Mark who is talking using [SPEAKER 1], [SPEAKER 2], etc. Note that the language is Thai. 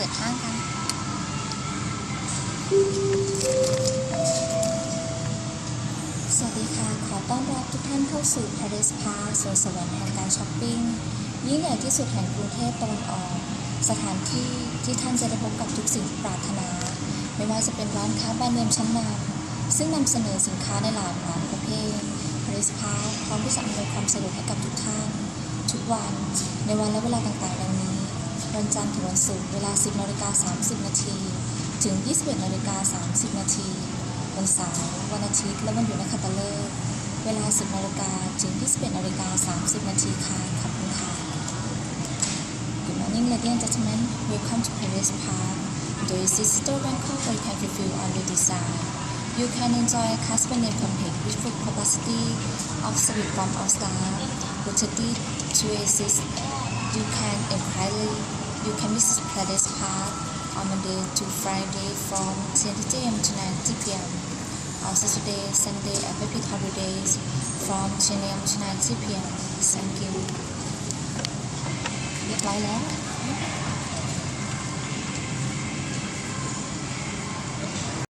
[SPEAKER 1] ปิดห้างกันสวัสดีค่ะ ขอต้อนรับทุกท่านเข้าสู่ Paris Park สวนสวรรค์แห่งการช้อปปิ้ง ยิ่งใหญ่ที่สุดแห่งกรุงเทพตะวันออก สถานที่ที่ท่านจะได้พบกับทุกสิ่งที่ปรารถนา ไม่ว่าจะเป็นร้านค้าแบรนด์เนมชั้นนำซึ่งนำเสนอสินค้าในหลากหลายประเภท Paris Park พร้อมที่จะอำนวยความสะดวกให้กับทุกท่าน ทุกวันในวันและเวลาต่างๆดังนี้ วันจันทร์ถึงวันศุกร์เวลา 10นาฬิกา30 นาที ถึง 21นาฬิกา30 นาที วันเสาร์วันอาทิตย์ และวันหยุดนักขัตฤกษ์เวลา 10นาฬิกาถึง 21นาฬิกา30 นาทีค่ะ ขอบคุณค่ะ Good morning, ladies and gentlemen. Welcome to Paris Park. The Sister Bangkok where you can fulfill all your desire. You can enjoy a custom name campaign with full capacity of service from our staff. Rotated to assist. You can entirely you can visit Paris Park on Monday to Friday from 10 a.m. to 9 p.m. On Saturday, Sunday, and public holidays from 10 a.m. to 9 p.m. Thank you. เรียบร้อยแล้ว